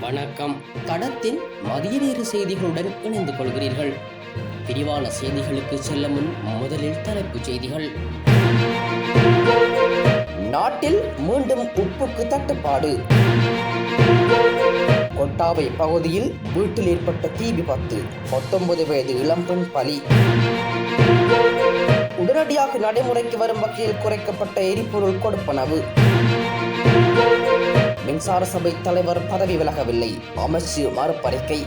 வணக்கம். தடத்தின் மதிய நேர செய்திகளுடன் இணைந்து கொள்கிறீர்கள். விரிவான செய்திகளுக்கு செல்ல முன் முதலில் தலைப்புச் செய்திகள். நாட்டில் மீண்டும் உப்புக்கு தட்டுப்பாடு. கொட்டாவை பகுதியில் வீட்டில் ஏற்பட்ட தீ விபத்து பத்தொன்பது வயது இளம்பெண் பலி. உடனடியாக நடைமுறைக்கு வரும் வகையில் குறைக்கப்பட்ட எரிபொருள் கொடுப்பனவு. மின்சார சபை தலைவர் பதவி விலகவில்லை. அமைச்சு மறுப்பறிக்கை.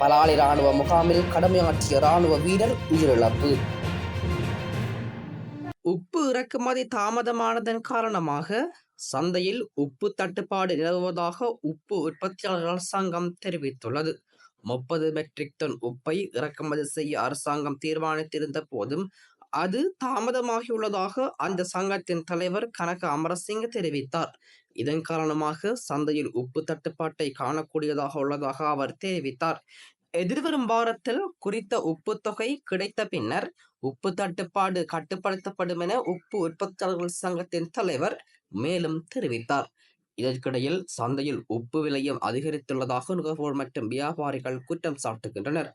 பலாலி ராணுவ முகாமில் கடமையாற்றிய ராணுவ வீரர் உயிரிழப்பு. உப்பு இறக்குமதி தாமதமானதன் காரணமாக சந்தையில் உப்பு தட்டுப்பாடு நிலவுவதாக உப்பு உற்பத்தியாளர்கள் அரசாங்கம் தெரிவித்துள்ளது. முப்பது மெட்ரிக் டன் உப்பை இறக்குமதி செய்ய அரசாங்கம் தீர்மானித்திருந்த போதும் அது தாமதமாகியுள்ளதாக அந்த சங்கத்தின் தலைவர் கனக அமரசிங்க தெரிவித்தார். இதன் காரணமாக சந்தையில் உப்பு தட்டுப்பாட்டை காணக்கூடியதாக உள்ளதாக அவர் தெரிவித்தார். எதிர்வரும் வாரத்தில் குறித்த உப்பு தொகை கிடைத்த பின்னர் உப்பு தட்டுப்பாடு கட்டுப்படுத்தப்படும் என உப்பு உற்பத்தியாளர்கள் சங்கத்தின் தலைவர் மேலும் தெரிவித்தார். இதற்கிடையில் சந்தையில் உப்பு விலையும் அதிகரித்துள்ளதாக நுகர்வோர் மற்றும் வியாபாரிகள் குற்றம் சாட்டுகின்றனர்.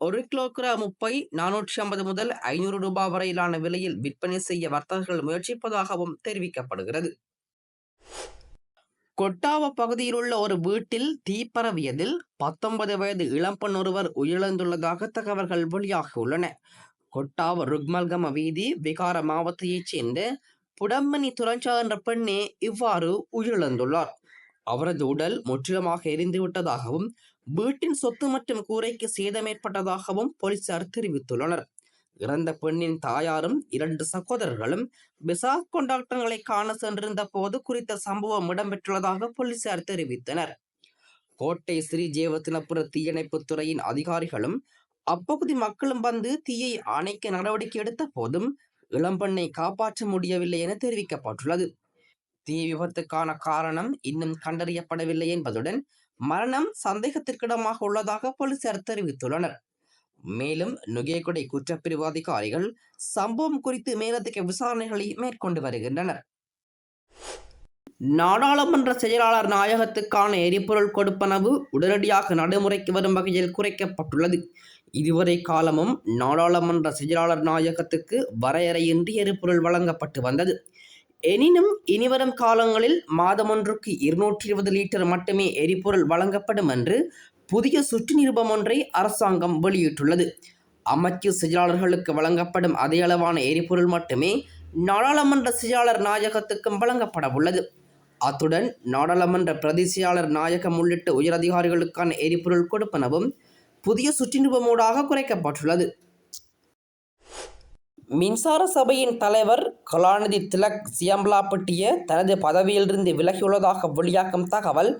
ஒரு கிலோகிராம் உப்பை நானூற்றி ஐம்பது முதல் ஐநூறு ரூபாய் வரையிலான விலையில் விற்பனை செய்ய வர்த்தகர்கள் முயற்சிப்பதாகவும் தெரிவிக்கப்படுகிறது. கொட்டாவ பகுதியில் உள்ள ஒரு வீட்டில் தீ பரவியதில் பத்தொன்பது வயது இளம்பெண் ஒருவர் உயிரிழந்துள்ளதாக தகவல்கள் வெளியாகியுள்ளன. கொட்டாவ ருக்மல்கம வீதி விகார மாவட்டத்தைச் சேர்ந்த புடம்மணி துரஞ்சா என்ற பெண்ணே இவ்வாறு உயிரிழந்துள்ளார். அவரது உடல் முற்றிலுமாக எரிந்துவிட்டதாகவும் வீட்டின் சொத்து மற்றும் கூரைக்கு சேதம் ஏற்பட்டதாகவும் போலீசார் தெரிவித்துள்ளனர். இறந்த பெண்ணின் தாயாரும் இரண்டு சகோதரர்களும் விசா கொண்டாட்டங்களை காண சென்றிருந்த போது குறித்த சம்பவம் இடம்பெற்றுள்ளதாக போலீசார் தெரிவித்தனர். கோட்டை ஸ்ரீ ஜேவத்தினபுர தீயணைப்புத் துறையின் அதிகாரிகளும் அப்பகுதி மக்களும் வந்து தீயை அணைக்க நடவடிக்கை எடுத்த போதும் இளம்பெண்ணை காப்பாற்ற முடியவில்லை என தெரிவிக்கப்பட்டுள்ளது. தீ விபத்துக்கான காரணம் இன்னும் கண்டறியப்படவில்லை என்பதுடன் மரணம் சந்தேகத்திற்கிடமாக உள்ளதாக போலீசார் தெரிவித்துள்ளனர். மேலும் நுகேகுடை குற்றப்பிரிவு அதிகாரிகள் சம்பவம் குறித்து மேலதிக விசாரணைகளை மேற்கொண்டு வருகின்றனர். நாடாளுமன்ற செயலாளர் நாயகத்துக்கான எரிபொருள் கொடுப்பனவு உடனடியாக நடைமுறைக்கு வரும் வகையில் குறைக்கப்பட்டுள்ளது. இதுவரை காலமும் நாடாளுமன்ற செயலாளர் நாயகத்துக்கு வரையறையின்றி எரிபொருள் வழங்கப்பட்டு வந்தது. எனினும் இனிவரும் காலங்களில் மாதமொன்றுக்கு இருநூற்றி இருபது லிட்டர் மட்டுமே எரிபொருள் வழங்கப்படும் என்று புதிய சுற்று நிருபம் ஒன்றை அரசாங்கம் வெளியிட்டுள்ளது. அமைச்சு செயலாளர்களுக்கு வழங்கப்படும் அதே அளவான எரிபொருள் மட்டுமே நாடாளுமன்ற செயலாளர் நாயகத்துக்கும் வழங்கப்பட உள்ளது. அத்துடன் நாடாளுமன்ற பிரதி செயலாளர் நாயகம் உள்ளிட்ட உயரதிகாரிகளுக்கான எரிபொருள் கொடுப்பனவும் புதிய சுற்று நிருபமூடாக குறைக்கப்பட்டுள்ளது. மின்சார சபையின் தலைவர் கலாநிதி திலக் சியம்பலாப்பட்டிய தனது பதவியிலிருந்து விலகியுள்ளதாக வெளியாகும் தகவல்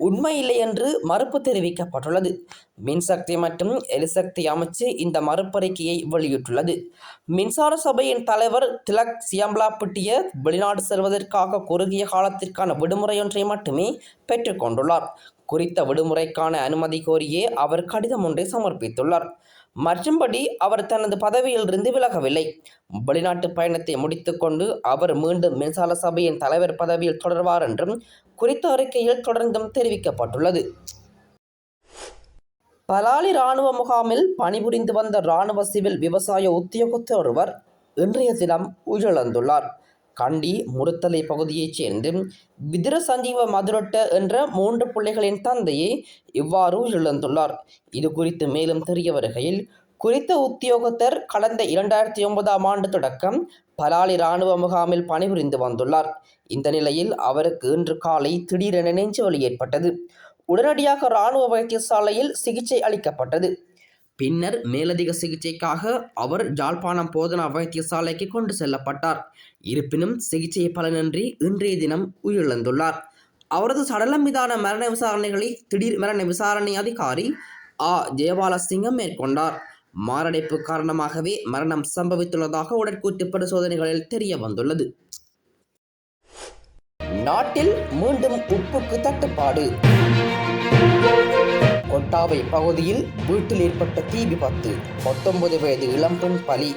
உண்மையில்லை என்று மறுப்பு தெரிவிக்கப்பட்டுள்ளது. மின்சக்தி மற்றும் எரிசக்தி அமைச்சு இந்த மறுப்பறிக்கையை வெளியிட்டுள்ளது. மின்சார சபையின் தலைவர் திலக் சியம்பலாப்பட்டிய வெளிநாடு செல்வதற்காக குறுகிய காலத்திற்கான விடுமுறையொன்றை மட்டுமே பெற்றுக்கொண்டுள்ளார் குறித்த விடுமுறைக்கான அனுமதி கோரியே அவர் கடிதம் ஒன்றை சமர்ப்பித்துள்ளார். மற்றும்படி அவர் தனது பதவியிலிருந்து விலகவில்லை. வெளிநாட்டு பயணத்தை முடித்துக்கொண்டு அவர் மீண்டும் மின்சார சபையின் தலைவர் பதவியில் தொடர்வார் என்றும் குறித்த அறிக்கையில் தொடர்ந்தும் தெரிவிக்கப்பட்டுள்ளது. பலாலி இராணுவ முகாமில் பணிபுரிந்து வந்த இராணுவ சிவில் விவசாய உத்தியோகத்தர் ஒருவர் இன்றைய தினம் உயிரிழந்துள்ளார். கண்டி முருத்தலை பகுதியைச் சேர்ந்து விதிர சஞ்சீவ மதுரட்ட என்ற மூன்று பிள்ளைகளின் தந்தையை இவ்வாறு இழந்துள்ளார் இது குறித்து மேலும் தெரிய வருகையில் குறித்த உத்தியோகத்தர் கடந்த இரண்டாயிரத்தி ஒன்பதாம் ஆண்டு தொடக்கம் பலாலி இராணுவ முகாமில் பணிபுரிந்து வந்துள்ளார். இந்த நிலையில் அவருக்கு இன்று காலை திடீரென நெஞ்சுவலி ஏற்பட்டது. உடனடியாக இராணுவ வைத்தியசாலையில் சிகிச்சை அளிக்கப்பட்டது. பின்னர் மேலதிக சிகிச்சைக்காக அவர் ஜாழ்ப்பாணம் போதனா வைத்தியசாலைக்கு கொண்டு செல்லப்பட்டார். இருப்பினும் சிகிச்சை பலனின்றி இன்றைய தினம் உயிரிழந்துள்ளார். அவரது சடலம் மீதான மரண விசாரணைகளை திடீர் மரண விசாரணை அதிகாரி ஆ. ஜெயபாலசிங்கம் மேற்கொண்டார். மாரடைப்பு காரணமாகவே மரணம் சம்பவித்துள்ளதாக உடற்கூற்று பரிசோதனைகளில் தெரிய வந்துள்ளது. நாட்டில் மீண்டும் உப்புக்கு தட்டுப்பாடு. கொட்டாவை பகுதியில் வீட்டில் ஏற்பட்ட தீ விபத்து. பத்தொன்பது வயது இளம்பெண் பலி.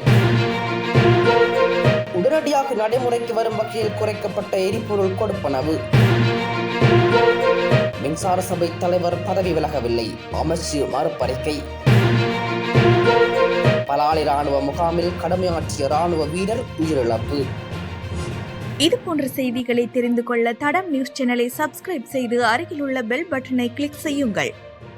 உடனடியாக நடைமுறைக்கு வரும் வகையில் குறைக்கப்பட்ட எரிபொருள் கொடுப்பனவு. மின்சார சபை தலைவர் பதவி விலகவில்லை. அமைச்சு மறுப்பறிக்கை. பலாலி ராணுவ முகாமில் கடமையாற்றிய ராணுவ வீரர் உயிரிழப்பு. இது போன்ற செய்திகளை தெரிந்து கொள்ள தடம் நியூஸ் சேனலை சப்ஸ்கிரைப் செய்து அருகில் உள்ள பெல் பட்டனை கிளிக் செய்யுங்கள்.